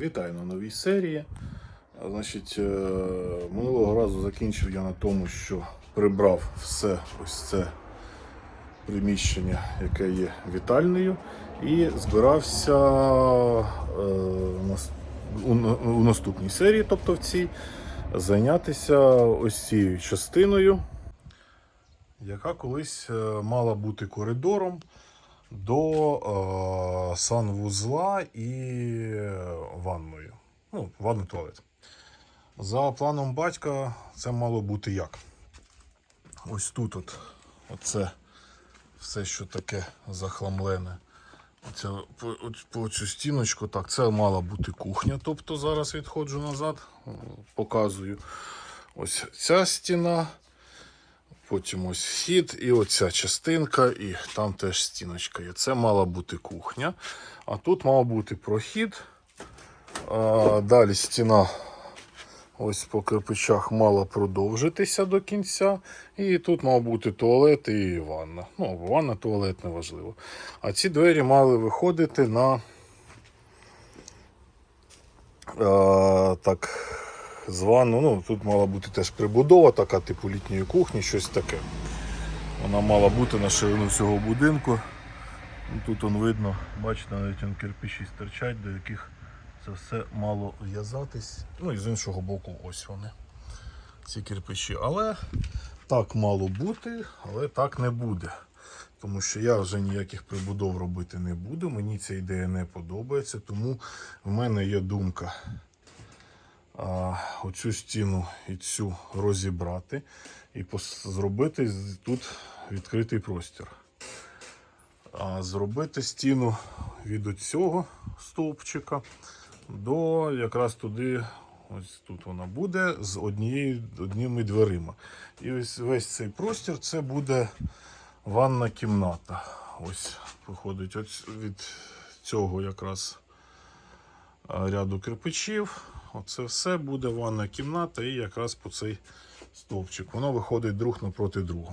Вітаю на новій серії. Значить, е, минулого разу закінчив я на тому, що прибрав все ось це приміщення, яке є вітальною, і збирався е, у, наступній серії, тобто в цій, зайнятися ось цією частиною, яка колись е, мала бути коридором до е, санвузла і ванною. Ну, ванний туалет. За планом батька це мало бути як? Ось тут от, оце все, що таке захламлене. Оце, по, по цю стіночку, так, це мала бути кухня. Тобто зараз відходжу назад, показую. Ось ця стіна, Потім ось вхід, і оця частинка, і там теж стіночка є. Це мала бути кухня. А тут мав бути прохід. А, далі стіна ось по кирпичах мала продовжитися до кінця. І тут мав бути туалет і ванна. Ну, ванна, туалет неважливо. А ці двері мали виходити на а, так звану. Ну, тут мала бути теж прибудова, така типу літньої кухні, щось таке. Вона мала бути на ширину цього будинку. Ну, Тут он видно, бачите, навіть он кирпичі стирчать, до яких це все мало в'язатись. Ну і з іншого боку, ось вони. Ці кирпичі. Але так мало бути, але так не буде. Тому що я вже ніяких прибудов робити не буду. Мені ця ідея не подобається, тому в мене є думка оцю стіну і цю розібрати і зробити тут відкритий простір. А зробити стіну від цього стовпчика до якраз туди, ось тут вона буде, з однією, одніми дверима. І ось весь цей простір це буде ванна кімната. Ось виходить ось від цього якраз ряду кирпичів. Оце все буде ванна кімната і якраз по цей стовпчик. Воно виходить друг напроти друга.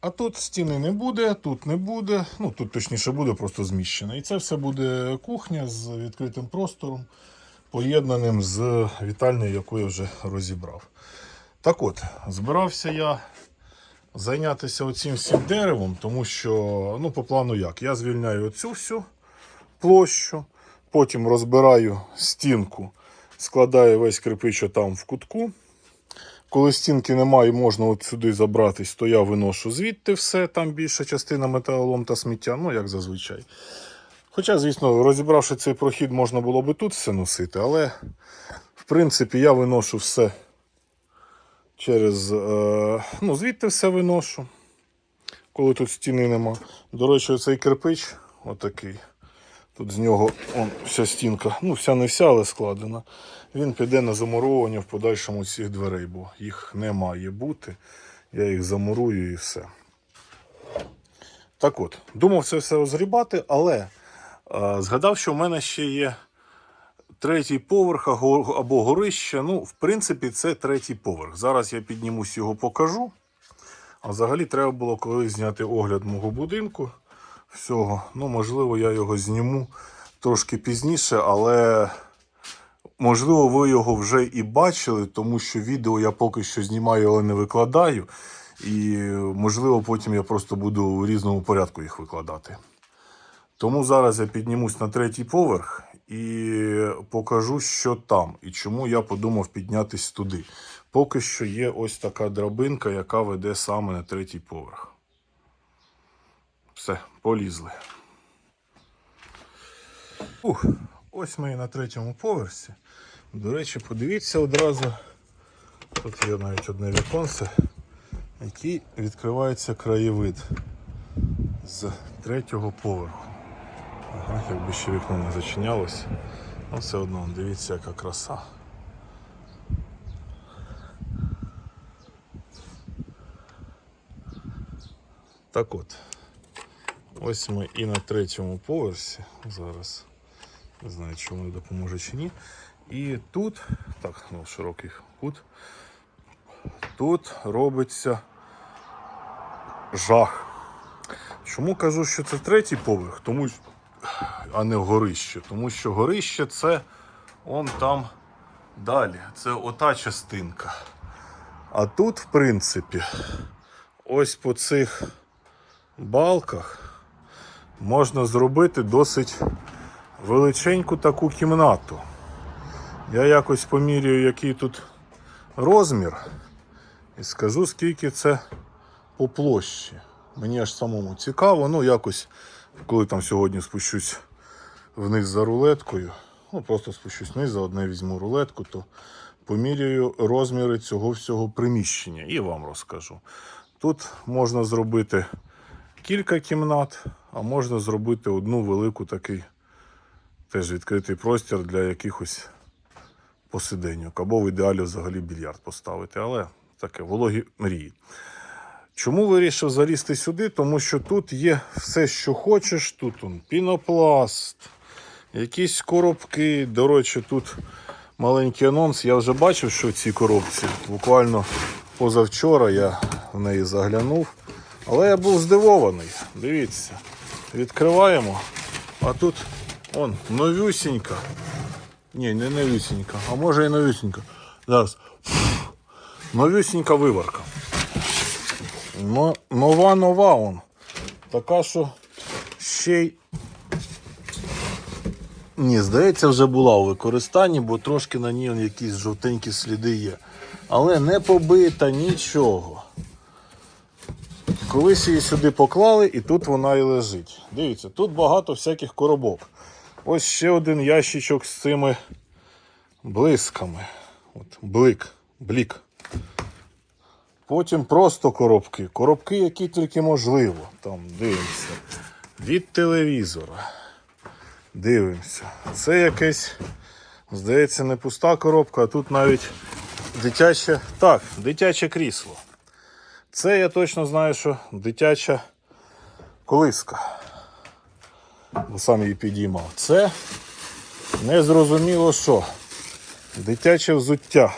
А, тут стіни не буде, тут не буде. Ну тут точніше буде просто зміщено. І це все буде кухня з відкритим простором, поєднаним з вітальнею, яку я вже розібрав. Так от, збирався я зайнятися оцим всім деревом, тому що, ну, по плану як? Я звільняю оцю всю площу, потім розбираю стінку, складаю весь кирпич там в кутку. Коли стінки немає, можна от сюди забратись, то я виношу звідти все, там більша частина металолом та сміття, ну як зазвичай. Хоча, звісно, розібравши цей прохід, можна було би тут все носити, але в принципі я виношу все через. Е, ну, звідти все виношу, коли тут стіни нема. До речі, цей кирпич, отакий. Тут з нього он, вся стінка, ну вся не вся, але складена. Він піде на замуровування в подальшому цих дверей, бо їх не має бути. Я їх замурую і все. Так от, думав це все розгрібати, але е, згадав, що в мене ще є третій поверх або горище. Ну, в принципі, це третій поверх. Зараз я піднімусь його покажу. А взагалі треба було колись зняти огляд мого будинку. Всього. Ну, можливо, я його зніму трошки пізніше, але можливо, ви його вже і бачили, тому що відео я поки що знімаю, але не викладаю. І можливо, потім я просто буду у різному порядку їх викладати. Тому зараз я піднімусь на третій поверх і покажу, що там і чому я подумав піднятись туди. Поки що є ось така драбинка, яка веде саме на третій поверх. Полізли. Ух, ось ми і на третьому поверсі. До речі, подивіться одразу. Тут є навіть одне віконце, який відкривається краєвид з третього поверху. Ага, якби ще вікно не зачинялось. Ну, все одно, дивіться, яка краса. Так от. Ось ми і на третьому поверсі зараз. Не знаю, чи воно допоможе чи ні. І тут, так, ну, широкий кут. Тут робиться жах. Чому кажу, що це третій поверх? Тому а не горище. Тому що горище це он там далі. Це ота частинка. А тут, в принципі, ось по цих балках можна зробити досить величеньку таку кімнату. Я якось поміряю, який тут розмір, і скажу, скільки це по площі. Мені аж самому цікаво, ну якось, коли там сьогодні спущусь вниз за рулеткою, ну просто спущусь вниз, заодне візьму рулетку, то поміряю розміри цього всього приміщення і вам розкажу. Тут можна зробити кілька кімнат, а можна зробити одну велику такий теж відкритий простір для якихось посиденьок. Або в ідеалі взагалі більярд поставити. Але таке вологі мрії. Чому вирішив залізти сюди? Тому що тут є все, що хочеш. Тут он, пінопласт, якісь коробки. До речі, тут маленький анонс. Я вже бачив, що в цій коробці. Буквально позавчора я в неї заглянув. Але я був здивований. Дивіться, відкриваємо. А тут он новюсінька. Ні, не новюсінька, а може і новюсінька. Зараз. Новюсінька виварка. Но, нова нова он. Така, що ще й. Ні, здається, вже була у використанні, бо трошки на ній якісь жовтенькі сліди є. Але не побита нічого. Колись її сюди поклали, і тут вона і лежить. Дивіться, тут багато всяких коробок. Ось ще один ящичок з цими блисками. От, блик, блік. Потім просто коробки. Коробки, які тільки можливо. Там дивимося. Від телевізора. Дивимося. Це якесь, здається, не пуста коробка, а тут навіть дитяче. Так, дитяче крісло. Це я точно знаю, що дитяча колиска. Бо сам її підіймав. Це незрозуміло що. Дитяче взуття.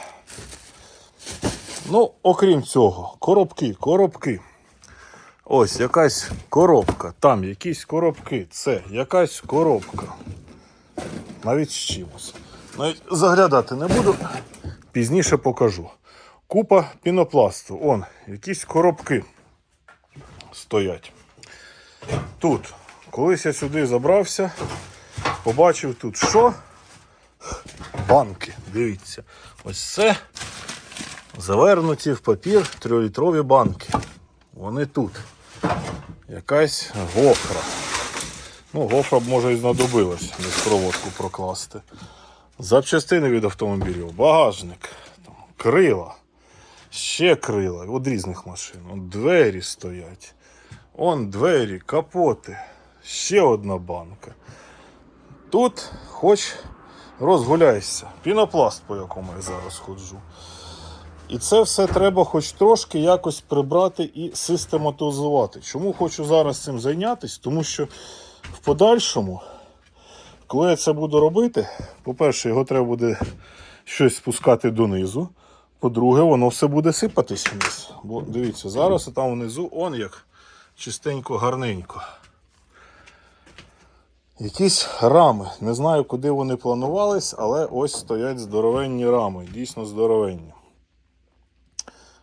Ну, окрім цього, коробки, коробки. Ось якась коробка. Там якісь коробки. Це якась коробка. Навіть з чимось. Навіть заглядати не буду. Пізніше покажу. Купа пінопласту. Он, якісь коробки стоять. Тут. Колись я сюди забрався, побачив тут що? Банки. Дивіться. Ось це завернуті в папір трьохлітрові банки. Вони тут. Якась гофра. Ну, гофра б може і знадобилась десь проводку прокласти. Запчастини від автомобілів, багажник, там, крила, ще крила від різних машин. От двері стоять. Он двері, капоти, ще одна банка. Тут хоч розгуляйся. Пінопласт, по якому я зараз ходжу. І це все треба хоч трошки якось прибрати і систематизувати. Чому хочу зараз цим зайнятися? Тому що в подальшому, коли я це буду робити, по-перше, його треба буде щось спускати донизу. По-друге, воно все буде сипатись вниз. Бо дивіться, зараз там внизу он як чистенько, гарненько. Якісь рами. Не знаю, куди вони планувались, але ось стоять здоровенні рами. Дійсно здоровенні.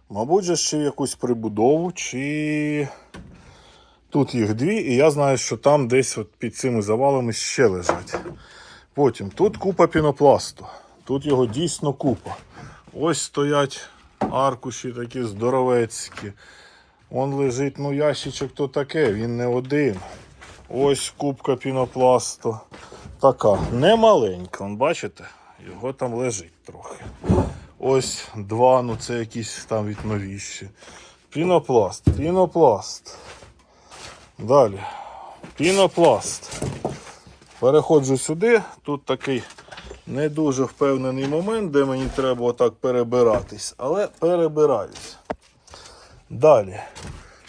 Мабуть, же ще якусь прибудову, чи тут їх дві, і я знаю, що там десь от під цими завалами ще лежать. Потім тут купа пінопласту. Тут його дійсно купа. Ось стоять аркуші такі здоровецькі. Он лежить, ну, ящичок то таке, він не один. Ось кубка пінопласту. Така, не маленька, он, бачите? Його там лежить трохи. Ось два, ну це якісь там від новіші. Пінопласт, пінопласт. Далі. Пінопласт. Переходжу сюди. Тут такий не дуже впевнений момент, де мені треба отак перебиратись, але перебираюсь. Далі.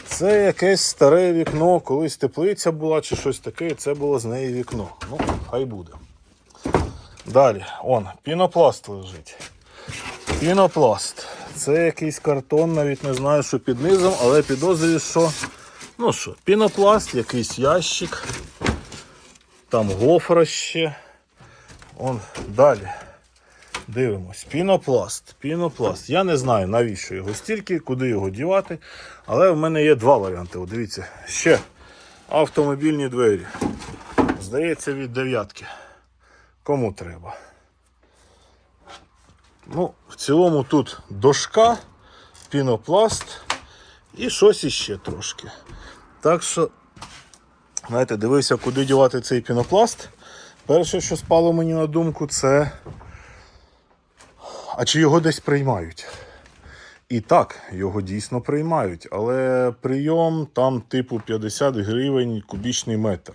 Це якесь старе вікно, колись теплиця була чи щось таке, це було з неї вікно. Ну, хай буде. Далі, он, пінопласт лежить. Пінопласт. Це якийсь картон, навіть не знаю, що під низом, але підозрюю, що. Ну що, пінопласт, якийсь ящик. Там гофра ще. Он далі. Дивимось. Пінопласт. Пінопласт. Я не знаю, навіщо його стільки, куди його дівати. Але в мене є два варіанти. О, дивіться, ще автомобільні двері. Здається, від дев'ятки. Кому треба. Ну, в цілому тут дошка, пінопласт і щось іще трошки. Так що, знаєте, дивився, куди дівати цей пінопласт. Перше, що спало мені на думку, це. А чи його десь приймають? І так, його дійсно приймають, але прийом там типу 50 гривень кубічний метр.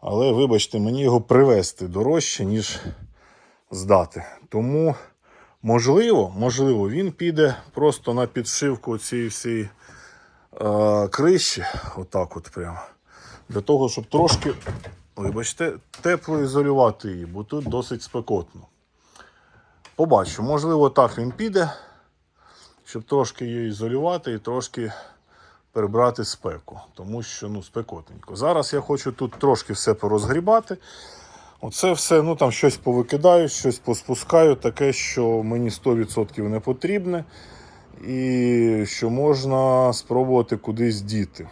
Але вибачте, мені його привезти дорожче, ніж здати. Тому, можливо, можливо, він піде просто на підшивку цієї всієї е, криші, отак от прямо. Для того, щоб трошки, вибачте, тепло ізолювати її, бо тут досить спекотно. Побачу, можливо, так він піде, щоб трошки її ізолювати і трошки перебрати спеку, тому що ну, спекотненько. Зараз я хочу тут трошки все порозгрібати. Оце все, ну там щось повикидаю, щось поспускаю, таке, що мені 100% не потрібне, і що можна спробувати кудись діти.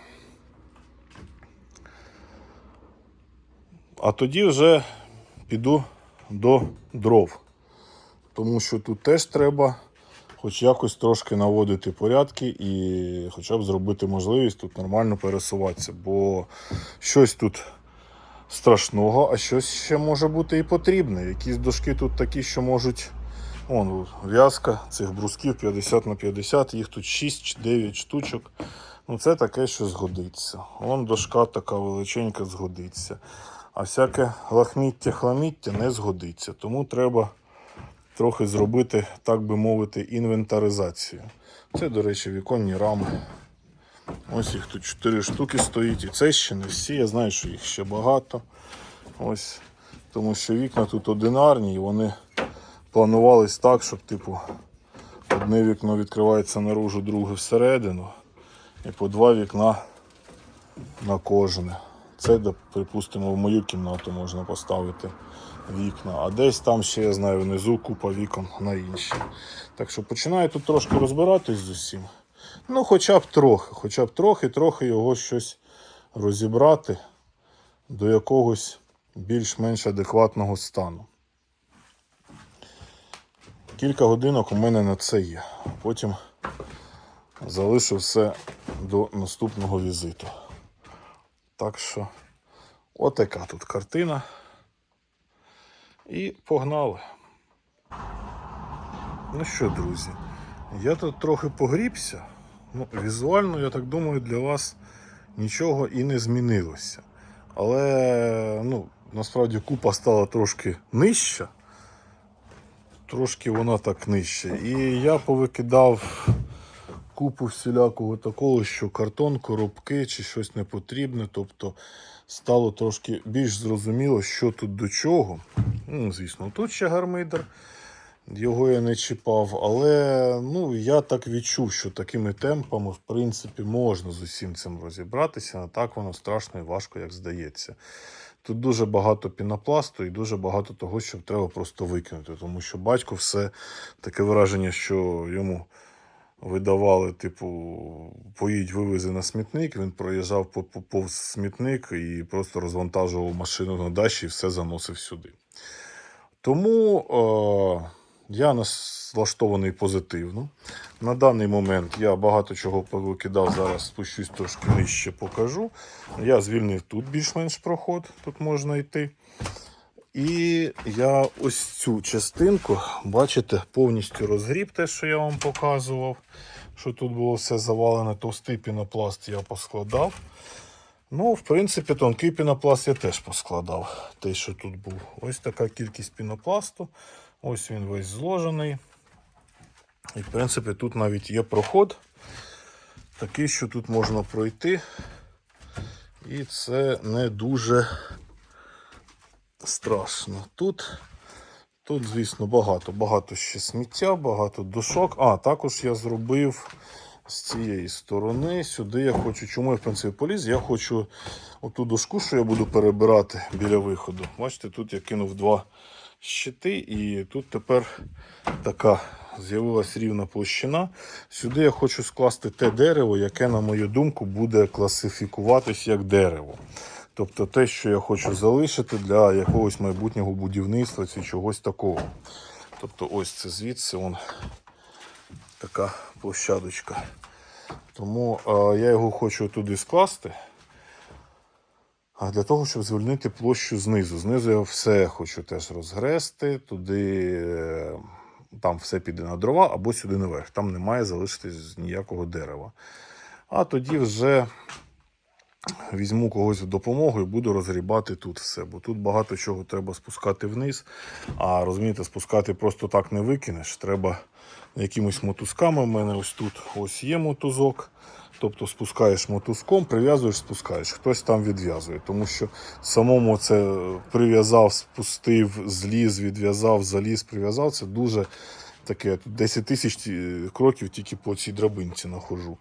А тоді вже піду до дров. Тому що тут теж треба хоч якось трошки наводити порядки і хоча б зробити можливість тут нормально пересуватися. Бо щось тут страшного, а щось ще може бути і потрібне. Якісь дошки тут такі, що можуть. Вон в'язка цих брусків 50 на 50, їх тут 6 чи 9 штучок. Ну це таке, що згодиться. Вон дошка така величенька згодиться. А всяке лахміття-хламіття не згодиться. Тому треба трохи зробити, так би мовити, інвентаризацію. Це, до речі, віконні рами. Ось їх тут 4 штуки стоїть. І це ще не всі. Я знаю, що їх ще багато. Ось. Тому що вікна тут одинарні і вони планувались так, щоб, типу, одне вікно відкривається наружу, друге всередину. І по два вікна на кожне. Це, припустимо, в мою кімнату можна поставити вікна. А десь там ще, я знаю, внизу купа вікон на інші. Так що починаю тут трошки розбиратись з усім. Ну, хоча б трохи, хоча б трохи, трохи його щось розібрати до якогось більш-менш адекватного стану. Кілька годинок у мене на це є. Потім залишу все до наступного візиту. Так що, отака тут картина. І погнали. Ну що, друзі, я тут трохи погрібся. Ну, візуально, я так думаю, для вас нічого і не змінилося. Але ну, насправді купа стала трошки нижча. Трошки вона так нижча. І я повикидав купу всілякого такого, що картон, коробки чи щось не потрібне. Тобто стало трошки більш зрозуміло, що тут до чого. Ну, звісно, тут ще гармидер. Його я не чіпав, але ну, я так відчув, що такими темпами, в принципі, можна з усім цим розібратися, а так воно страшно і важко, як здається. Тут дуже багато пінопласту і дуже багато того, що треба просто викинути. Тому що батько все таке враження, що йому видавали, типу, поїдь, вивези на смітник. Він проїжджав по- по- повз смітник і просто розвантажував машину на дачі і все заносив сюди. Тому е, я налаштований позитивно. На даний момент я багато чого повикидав, зараз спущусь трошки нижче покажу. Я звільнив тут більш-менш проход, тут можна йти. І я ось цю частинку, бачите, повністю розгріб те, що я вам показував. Що тут було все завалене, товстий пінопласт я поскладав. Ну, в принципі, тонкий пінопласт я теж поскладав. Те, що тут був. Ось така кількість пінопласту. Ось він весь зложений. І, в принципі, тут навіть є проход. Такий, що тут можна пройти. І це не дуже страшно. Тут, тут звісно, багато. Багато ще сміття, багато дошок. А, також я зробив з цієї сторони. Сюди я хочу. Чому я в принципі поліз? Я хочу оту дошку, що я буду перебирати біля виходу. Бачите, тут я кинув два щити, і тут тепер така з'явилась рівна площина. Сюди я хочу скласти те дерево, яке, на мою думку, буде класифікуватись як дерево. Тобто те, що я хочу залишити для якогось майбутнього будівництва чи чогось такого. Тобто ось це звідси он така площадочка. Тому е, я його хочу туди скласти. А для того, щоб звільнити площу знизу. Знизу я все хочу теж розгрести, туди е, там все піде на дрова або сюди наверх. Там не має залишитись ніякого дерева. А тоді вже візьму когось в допомогу і буду розгрібати тут все. Бо тут багато чого треба спускати вниз. А розумієте, спускати просто так не викинеш. Треба якимись мотузками. У мене ось тут ось є мотузок. Тобто спускаєш мотузком, прив'язуєш, спускаєш. Хтось там відв'язує. Тому що самому це прив'язав, спустив, зліз, відв'язав, заліз, прив'язав. Це дуже таке. Тут 10 тисяч е, кроків тільки по цій драбинці нахожу.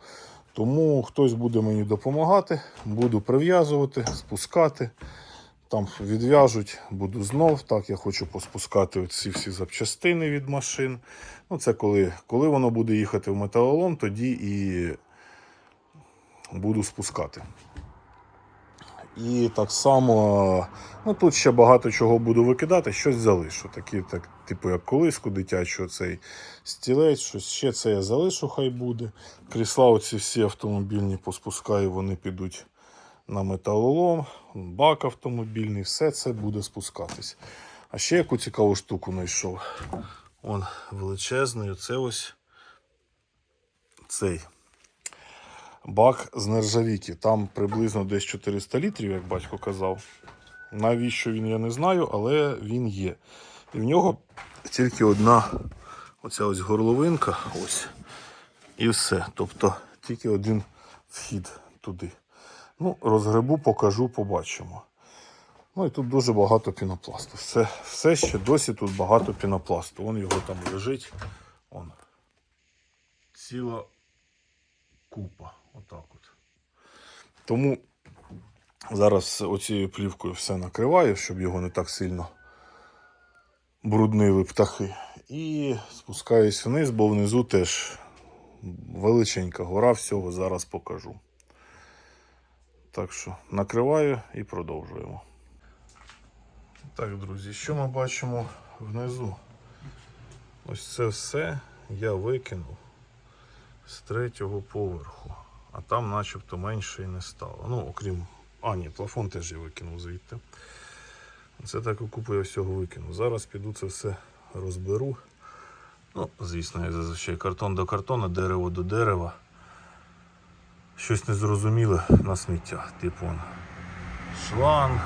Тому хтось буде мені допомагати, буду прив'язувати, спускати. Там відв'яжуть, буду знов. Так, я хочу поспускати ці всі запчастини від машин. Ну, це коли, коли воно буде їхати в металолом, тоді і буду спускати. І так само, ну тут ще багато чого буду викидати, щось залишу. Такі, так, типу, як колиску дитячу, цей стілець, щось ще це я залишу, хай буде. Крісла оці всі автомобільні поспускаю, вони підуть на металолом, бак автомобільний, все це буде спускатись. А ще яку цікаву штуку знайшов. Он величезний, оце ось цей бак з нержавійки. Там приблизно десь 400 літрів, як батько казав. Навіщо він, я не знаю, але він є. І в нього тільки одна оця ось горловинка. Ось. І все. Тобто тільки один вхід туди. Ну, розгребу, покажу, побачимо. Ну і тут дуже багато пінопласту. Все, все ще досі тут багато пінопласту. Вон його там лежить. Вон. Ціла купа. Отак от. Тому зараз оцією плівкою все накриваю, щоб його не так сильно бруднили птахи. І спускаюсь вниз, бо внизу теж величенька гора, всього зараз покажу. Так що накриваю і продовжуємо. Так, друзі, що ми бачимо внизу? Ось це все я викинув з третього поверху, а там начебто менше і не стало. Ну, окрім. А, ні, плафон теж я викинув звідти. Це так купу я всього викинув. Зараз піду це все розберу. Ну, звісно, як зазвичай картон до картона, дерево до дерева. Щось незрозуміле на сміття. Типу он, шланг,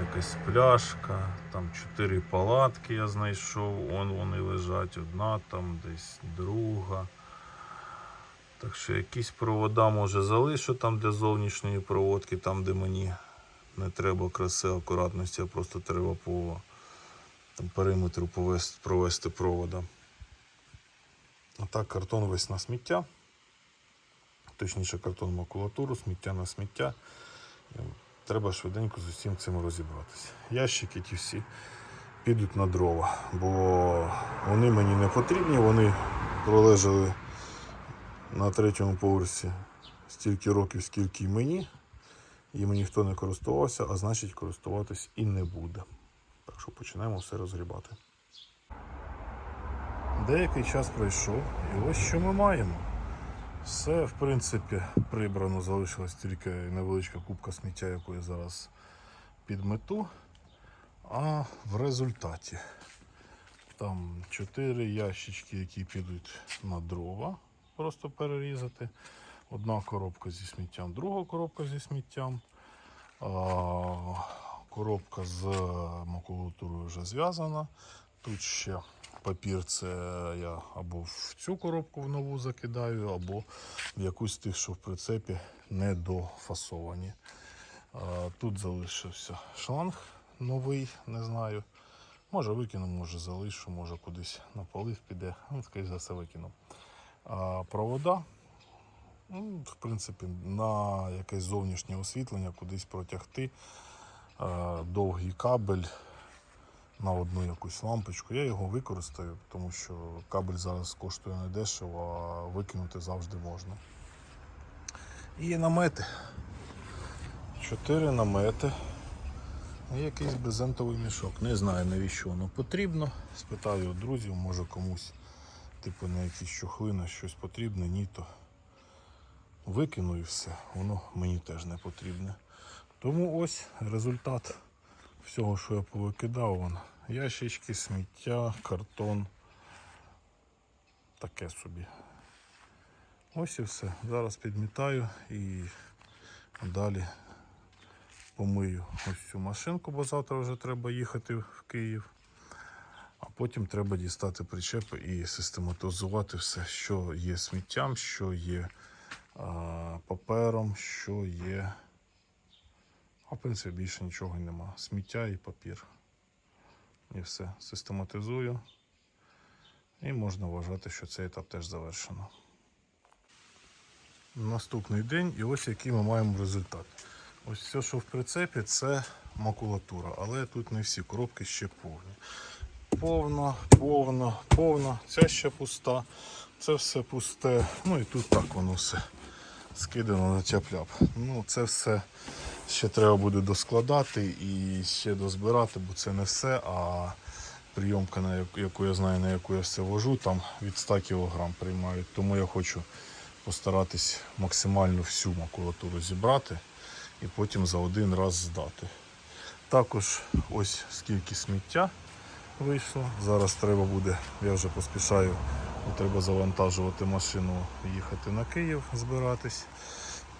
якась пляшка, там чотири палатки я знайшов, вон вони лежать, одна там, десь друга. Так що якісь провода може залишу там для зовнішньої проводки, там де мені не треба краси, акуратності, а просто треба по там, периметру повести, провести провода. А так картон весь на сміття. Точніше картон макулатуру, сміття на сміття. Треба швиденько з усім цим розібратися. Ящики ті всі підуть на дрова, бо вони мені не потрібні, вони пролежали на третьому поверсі стільки років, скільки й мені. Їм ніхто не користувався, а значить користуватись і не буде. Так що починаємо все розгрібати. Деякий час пройшов, і ось що ми маємо. Все, в принципі, прибрано, залишилась тільки невеличка кубка сміття, яку я зараз підмету. А в результаті там 4 ящички, які підуть на дрова, просто перерізати. Одна коробка зі сміттям, друга коробка зі сміттям. Коробка з макулатурою вже зв'язана. Тут ще папір це я або в цю коробку в нову закидаю, або в якусь з тих, що в прицепі не дофасовані. Тут залишився шланг новий, не знаю. Може викину, може залишу, може кудись на полив піде. Ну, скоріше за все викину. Провода, ну, в принципі, на якесь зовнішнє освітлення кудись протягти. Е, довгий кабель на одну якусь лампочку. Я його використаю, тому що кабель зараз коштує не дешево, а викинути завжди можна. І намети. Чотири намети. І якийсь брезентовий мішок. Не знаю навіщо воно потрібно. Спитаю друзів, може комусь, типу, на якісь чохли, на щось потрібне, ні, то викину і все. Воно мені теж не потрібне. Тому ось результат всього, що я повикидав. Вон. Ящички, сміття, картон. Таке собі. Ось і все. Зараз підмітаю і далі помию ось цю машинку, бо завтра вже треба їхати в Київ. Потім треба дістати причепи і систематизувати все, що є сміттям, що є а, папером, що є. А в принципі більше нічого нема. Сміття і папір. І все. Систематизую. І можна вважати, що цей етап теж завершено. Наступний день, і ось який ми маємо результат. Ось все, що в прицепі, це макулатура, але тут не всі коробки ще повні. Повна, повна, повна. Ця ще пуста, це все пусте. Ну і тут так воно все скидано на тяп-ляп. Ну, це все ще треба буде доскладати і ще дозбирати, бо це не все. А прийомка, на яку я знаю, на яку я все вожу, там від 100 кг приймають. Тому я хочу постаратись максимально всю макулатуру зібрати і потім за один раз здати. Також ось скільки сміття вийшло. Зараз треба буде, я вже поспішаю, треба завантажувати машину, їхати на Київ, збиратись.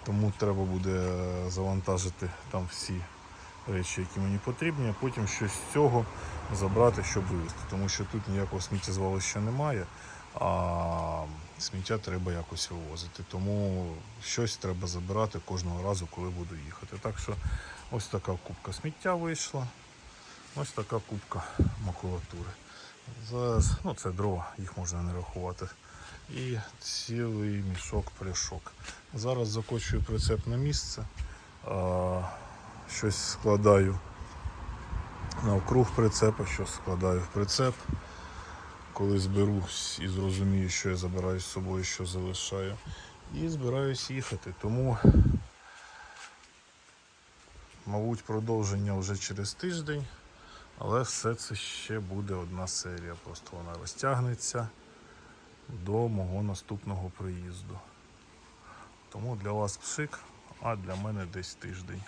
Тому треба буде е, завантажити там всі речі, які мені потрібні, а потім щось з цього забрати, щоб вивезти. Тому що тут ніякого сміттєзвалища немає, а сміття треба якось вивозити. Тому щось треба забирати кожного разу, коли буду їхати. Так що ось така кубка сміття вийшла. Ось така кубка макулатури. Зараз, ну це дрова, їх можна не рахувати. І цілий мішок пляшок. Зараз закочую прицеп на місце, а, щось складаю навкруг прицепа, щось складаю в прицеп. Коли зберусь і зрозумію, що я забираю з собою, що залишаю. І збираюсь їхати. Тому, мабуть, продовження вже через тиждень. Але все це ще буде одна серія. Просто вона розтягнеться до мого наступного приїзду. Тому для вас пшик, а для мене десь тиждень.